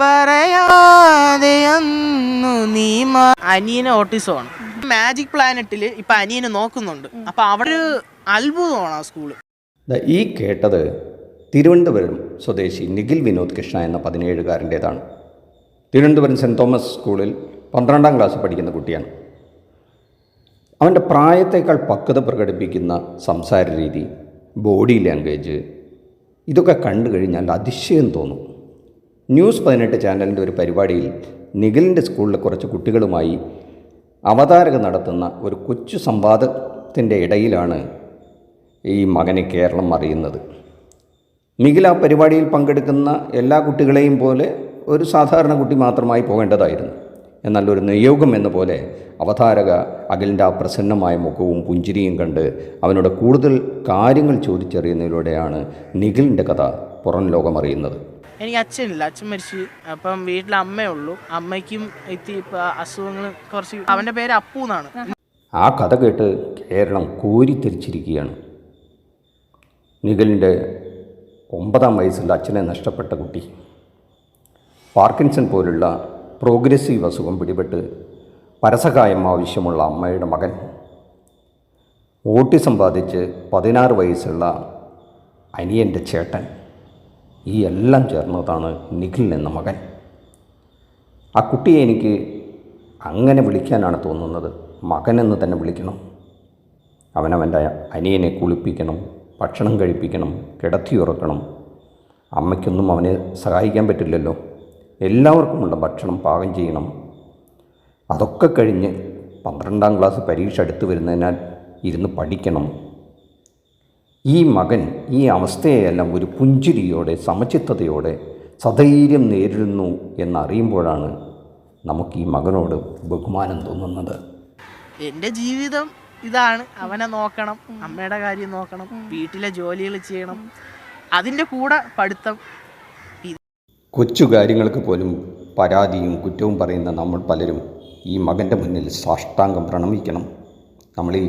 പറയാതെ അന്നു നീ അനിയന് ഓട്ടിസമാണ്. മാജിക് പ്ലാനറ്റിൽ ഇപ്പൊ അനിയനെ നോക്കുന്നുണ്ട്. അപ്പൊ അവിടെ ഒരു അത്ഭുതമാണ് ആ സ്കൂൾ. ഈ കേട്ടത് തിരുവനന്തപുരം സ്വദേശി നിഖിൽ വിനോദ് കൃഷ്ണ എന്ന പതിനേഴുകാരന്റേതാണ്. തിരുവനന്തപുരം സെന്റ് തോമസ് സ്കൂളിൽ പന്ത്രണ്ടാം ക്ലാസ് പഠിക്കുന്ന കുട്ടിയാണ്. അവന്റെ പ്രായത്തേക്കാൾ പക്വത പ്രകടിപ്പിക്കുന്ന സംസാര രീതി ബോഡി ലാംഗ്വേജ് ഇതൊക്കെ കണ്ടു കഴിഞ്ഞാൽ അതിശയം തോന്നും. ന്യൂസ് പതിനെട്ട് ചാനലിന്റെ ഒരു പരിപാടിയിൽ നിഖിലിന്റെ സ്കൂളിലെ കുറച്ച് കുട്ടികളുമായി അവതാരക നടത്തുന്ന ഒരു കൊച്ചു സംവാദത്തിന്റെ ഇടയിലാണ് ഈ മകനെ കേരളം അറിയുന്നത്. നിഖിൽ ആ പരിപാടിയിൽ പങ്കെടുക്കുന്ന എല്ലാ കുട്ടികളെയും പോലെ ഒരു സാധാരണ കുട്ടി മാത്രമായി പോകേണ്ടതായിരുന്നു. എന്നാൽ ഒരു നിയോഗം എന്ന പോലെ അവതാരക അഖിലിന്റെ ആ പ്രസന്നമായ മുഖവും പുഞ്ചിരിയും കണ്ട് അവനോട് കൂടുതൽ കാര്യങ്ങൾ ചോദിച്ചറിയുന്നതിലൂടെയാണ് നിഖിലിന്റെ കഥ പുറം ലോകം അറിയുന്നത് എനിക്ക് അച്ഛനില്ല. അച്ഛൻ മരിച്ചു. അപ്പം വീട്ടിൽ അമ്മയേ ഉള്ളൂ. അമ്മയ്ക്കും എത്തി അസുഖങ്ങൾ കുറച്ച് അവന്റെ പേര് അപ്പു എന്നാണ്. ആ കഥ കേട്ട് കേരളം കോരിത്തിരിച്ചിരിക്കുകയാണ് നിഖലിന്റെ ഒമ്പതാം വയസ്സിൽ അച്ഛനെ നഷ്ടപ്പെട്ട കുട്ടി. പാർക്കിൻസൺ പോലുള്ള പ്രോഗ്രസീവ് അസുഖം പിടിപെട്ട് പരസഹായം ആവശ്യമുള്ള അമ്മയുടെ മകൻ. ഓട്ടിസം ബാധിച്ച് പതിനാറ് വയസ്സുള്ള അനിയന്റെ ചേട്ടൻ. ഈ എല്ലാം ചേർന്നതാണ് നിഖിൽ എന്ന മകൻ. ആ കുട്ടിയെ എനിക്ക് അങ്ങനെ വിളിക്കാനാണ് തോന്നുന്നത്. മകനെന്ന് തന്നെ വിളിക്കണം. അവനവന്റെ അനിയനെ കുളിപ്പിക്കണം ഭക്ഷണം കഴിപ്പിക്കണം കിടത്തിയുറക്കണം അമ്മയ്ക്കൊന്നും അവനെ സഹായിക്കാൻ പറ്റില്ലല്ലോ. എല്ലാവർക്കുമുള്ള ഭക്ഷണം പാകം ചെയ്യണം. അതൊക്കെ കഴിഞ്ഞ് പന്ത്രണ്ടാം ക്ലാസ് പരീക്ഷ അടുത്ത് വരുന്നതിനാൽ ഇരുന്ന് പഠിക്കണം. ഈ മകൻ ഈ അവസ്ഥയെല്ലാം ഒരു പുഞ്ചിരിയോടെ സമചിത്തതയോടെ സധൈര്യം നേരിടുന്നു എന്നറിയുമ്പോഴാണ് നമുക്ക് ഈ മകനോട് ബഹുമാനം തോന്നുന്നത്. എന്റെ ജീവിതം ഇതാണ്. അവനെ നോക്കണം അമ്മയുടെ കാര്യം നോക്കണം വീട്ടിലെ ജോലികൾ ചെയ്യണം അതിന്റെ കൂടെ പഠിത്തം. കൊച്ചു കാര്യങ്ങൾക്ക് പോലും പരാതിയും കുറ്റവും പറയുന്ന നമ്മൾ പലരും ഈ മകന്റെ മുന്നിൽ സാഷ്ടാംഗം പ്രണമിക്കണം. നമ്മൾ ഈ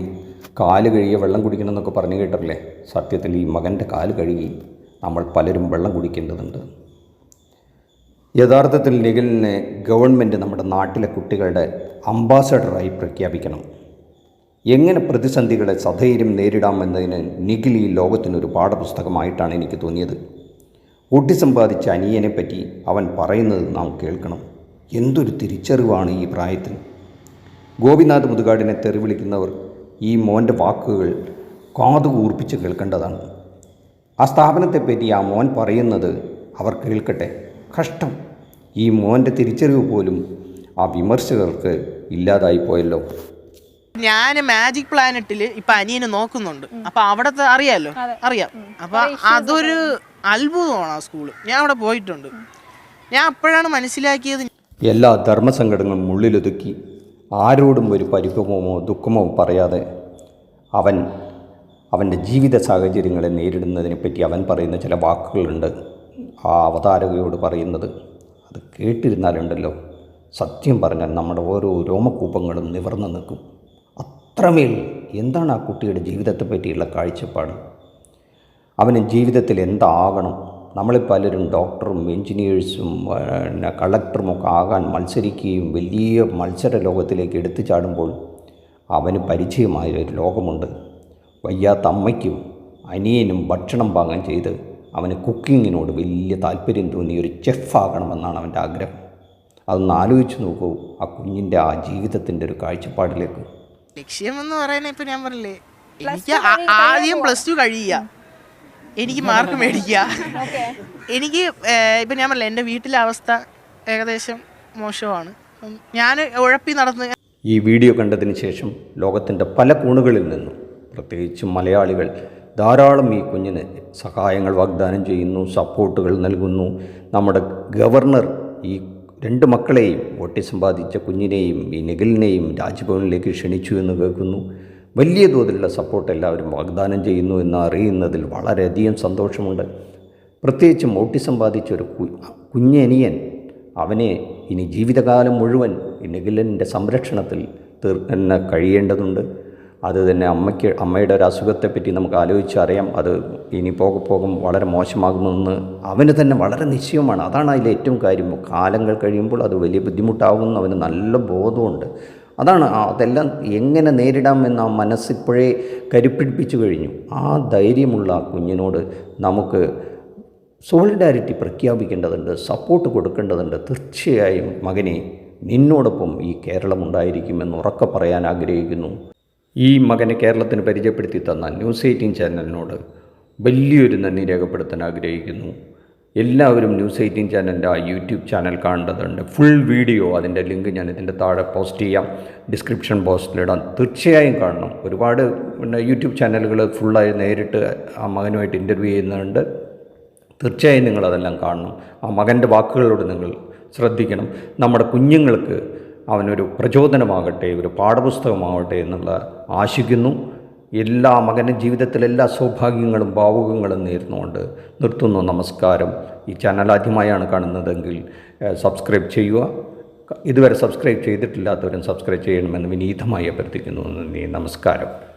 കാൽ കഴുകിയ വെള്ളം കുടിക്കണം എന്നൊക്കെ പറഞ്ഞു കേട്ടല്ലേ സത്യത്തിൽ ഈ മകന്റെ കാൽ കഴുകി നമ്മൾ പലരും വെള്ളം കുടിക്കേണ്ടതുണ്ട്. യഥാർത്ഥത്തിൽ നിഖിലിനെ ഗവൺമെന്റ് നമ്മുടെ നാട്ടിലെ കുട്ടികളുടെ അംബാസഡറായി പ്രഖ്യാപിക്കണം. എങ്ങനെ പ്രതിസന്ധികളെ സധൈര്യം നേരിടാമെന്നതിന് നിഖിൽ ഈ ലോകത്തിനൊരു പാഠപുസ്തകമായിട്ടാണ് എനിക്ക് തോന്നിയത്. ഓട്ടിസം അനിയനെ പറ്റി അവൻ പറയുന്നത് നാം കേൾക്കണം. എന്തൊരു തിരിച്ചറിവാണ് ഈ പ്രായത്തിൽ. ഗോപിനാഥ് മുതുകാടിനെ തെറി വിളിക്കുന്നവർ ഈ മോന്റെ വാക്കുകൾ കാതു കൂർപ്പിച്ച് കേൾക്കേണ്ടതാണ്. ആ സ്ഥാപനത്തെപ്പറ്റി ആ മോൻ പറയുന്നത് അവർ കേൾക്കട്ടെ. കഷ്ടം. ഈ മോന്റെ തിരിച്ചറിവ് പോലും ആ വിമർശകർക്ക് ഇല്ലാതായി പോയല്ലോ ഞാൻ മാജിക് പ്ലാനറ്റിൽ ഇപ്പൊ അനിയനെ നോക്കുന്നുണ്ട്. അപ്പൊ അവിടത്തെ അറിയാലോ? അറിയാം. അപ്പൊ അതൊരു അത്ഭുതമാണ് ആ സ്കൂൾ. ഞാൻ അവിടെ പോയിട്ടുണ്ട്. ഞാൻ അപ്പോഴാണ് മനസ്സിലാക്കിയത് എല്ലാ ധർമ്മസങ്കടങ്ങളും ഉള്ളിലൊതുക്കി ആരോടും ഒരു പരിഭവമോ ദുഃഖമോ പറയാതെ അവൻ അവന്റെ ജീവിത സാഹചര്യങ്ങളെ നേരിടുന്നതിനെപ്പറ്റി അവൻ പറയുന്ന ചില വാക്കുകളുണ്ട്. ആ അവതാരകയോട് പറയുന്നത് അത് കേട്ടിരുന്നാലുണ്ടല്ലോ. സത്യം പറഞ്ഞാൽ നമ്മുടെ ഓരോ രോമകൂപങ്ങളും നിവർന്നു നിൽക്കും. അത്രമേൽ എന്താണ് ആ കുട്ടിയുടെ ജീവിതത്തെ പറ്റിയുള്ള കാഴ്ചപ്പാട്? അവന് ജീവിതത്തിൽ എന്താകണം നമ്മളിൽ പലരും ഡോക്ടറും എഞ്ചിനീയേഴ്സും പിന്നെ കളക്ടറും ഒക്കെ ആകാൻ മത്സരിക്കുകയും വലിയ മത്സര ലോകത്തിലേക്ക് എടുത്തു ചാടുമ്പോൾ അവന് പരിചയമായ ഒരു ലോകമുണ്ട്. വയ്യാത്ത അമ്മയ്ക്കും അനിയനും ഭക്ഷണം പാകം ചെയ്ത് അവന് കുക്കിങ്ങിനോട് വലിയ താല്പര്യം തോന്നി ഒരു ചെഫാകണമെന്നാണ് അവന്റെ ആഗ്രഹം. അതൊന്ന് ആലോചിച്ച് നോക്കൂ ആ കുഞ്ഞിന്റെ ആ ജീവിതത്തിന്റെ ഒരു കാഴ്ചപ്പാടിലേക്ക്. ലക്ഷ്യമെന്ന് പറയുന്നത് ഇപ്പൊ ഞാൻ പറഞ്ഞില്ലേ എനിക്ക് ആ- ആദ്യം പ്ലസ് ടു കഴിയുക. എനിക്ക് മാർക്ക് മേടിക്കുക എനിക്ക് ഇപ്പം ഞാൻ പറഞ്ഞില്ല എന്റെ വീട്ടിലെ അവസ്ഥ ഏകദേശം മോശമാണ്. ഞാൻ ഉഴപ്പി നടന്ന് ഈ വീഡിയോ കണ്ടതിന് ശേഷം ലോകത്തിന്റെ പല കോണുകളിൽ നിന്നും പ്രത്യേകിച്ച് മലയാളികൾ ധാരാളം ഈ കുഞ്ഞിന് സഹായങ്ങൾ വാഗ്ദാനം ചെയ്യുന്നു സപ്പോർട്ടുകൾ നൽകുന്നു. നമ്മുടെ ഗവർണർ ഈ രണ്ട് മക്കളെയും ഓട്ടിസം ബാധിച്ച കുഞ്ഞിനെയും ഈ നിഖിലിനെയും രാജ്ഭവനിലേക്ക് ക്ഷണിച്ചു എന്ന് കേൾക്കുന്നു. വലിയ തോതിലുള്ള സപ്പോർട്ട് എല്ലാവരും വാഗ്ദാനം ചെയ്യുന്നു എന്ന് അറിയുന്നതിൽ വളരെയധികം സന്തോഷമുണ്ട്. പ്രത്യേകിച്ചും ഓട്ടിസം ബാധിച്ച ഒരു കുഞ്ഞനിയൻ അവനെ ഇനി ജീവിതകാലം മുഴുവൻ നിഖിലന്റെ സംരക്ഷണത്തിൽ തീർക്കുന്ന കഴിയേണ്ടതുണ്ട്. അത് തന്നെ അമ്മയ്ക്ക് അമ്മയുടെ ഒരു അസുഖത്തെപ്പറ്റി നമുക്ക് ആലോചിച്ചറിയാം. അത് ഇനി പോകെ പോകും വളരെ മോശമാകുമെന്ന് അവന് തന്നെ വളരെ നിശ്ചയമാണ്. അതാണ് അതിലെ ഏറ്റവും കാര്യം. കാലങ്ങൾ കഴിയുമ്പോൾ അത് വലിയ ബുദ്ധിമുട്ടാകുമെന്ന് അവന് നല്ല ബോധമുണ്ട്. അതാണ് അതെല്ലാം എങ്ങനെ നേരിടാമെന്ന് ആ മനസ്സിപ്പോഴേ കരുപ്പിടിപ്പിച്ചു കഴിഞ്ഞു. ആ ധൈര്യമുള്ള കുഞ്ഞിനോട് നമുക്ക് സോളിഡാരിറ്റി പ്രഖ്യാപിക്കേണ്ടതുണ്ട് സപ്പോർട്ട് കൊടുക്കേണ്ടതുണ്ട്. തീർച്ചയായും മകനെ നിന്നോടൊപ്പം ഈ കേരളം ഉണ്ടായിരിക്കുമെന്ന് ഉറക്കെ പറയാൻ ആഗ്രഹിക്കുന്നു. ഈ മകനെ കേരളത്തിന് പരിചയപ്പെടുത്തി തന്ന ന്യൂസ് എയ്റ്റീൻ ചാനലിനോട് വലിയൊരു നന്ദി രേഖപ്പെടുത്താൻ ആഗ്രഹിക്കുന്നു. എല്ലാവരും ന്യൂസ് എയ്റ്റീൻ ചാനലിന്റെ ആ യൂട്യൂബ് ചാനൽ കാണേണ്ടതുണ്ട് ഫുൾ വീഡിയോ അതിന്റെ ലിങ്ക് ഞാൻ ഇതിന്റെ താഴെ പോസ്റ്റ് ചെയ്യാം. ഡിസ്ക്രിപ്ഷൻ ബോക്സിലിടാം തീർച്ചയായും കാണണം. ഒരുപാട് പിന്നെ യൂട്യൂബ് ചാനലുകൾ ഫുള്ളായി നേരിട്ട് ആ മകനുമായിട്ട് ഇന്റർവ്യൂ ചെയ്യുന്നുണ്ട്. തീർച്ചയായും നിങ്ങളതെല്ലാം കാണണം. ആ മകന്റെ വാക്കുകളോട് നിങ്ങൾ ശ്രദ്ധിക്കണം. നമ്മുടെ കുഞ്ഞുങ്ങൾക്ക് അവനൊരു പ്രചോദനമാകട്ടെ ഒരു പാഠപുസ്തകമാവട്ടെ എന്നുള്ള ആശിക്കുന്നു. എല്ലാ മകന്റെ ജീവിതത്തിലെ എല്ലാ സൗഭാഗ്യങ്ങളും ഭാവുകങ്ങളും നേരുന്നുകൊണ്ട് നിർത്തുന്നു. നമസ്കാരം. ഈ ചാനൽ ആദ്യമായാണ് കാണുന്നതെങ്കിൽ സബ്സ്ക്രൈബ് ചെയ്യുക. ഇതുവരെ സബ്സ്ക്രൈബ് ചെയ്തിട്ടില്ലാത്തവരും സബ്സ്ക്രൈബ് ചെയ്യണമെന്ന് വിനീതമായി അഭ്യർത്ഥിക്കുന്നു. നന്ദി. നമസ്കാരം.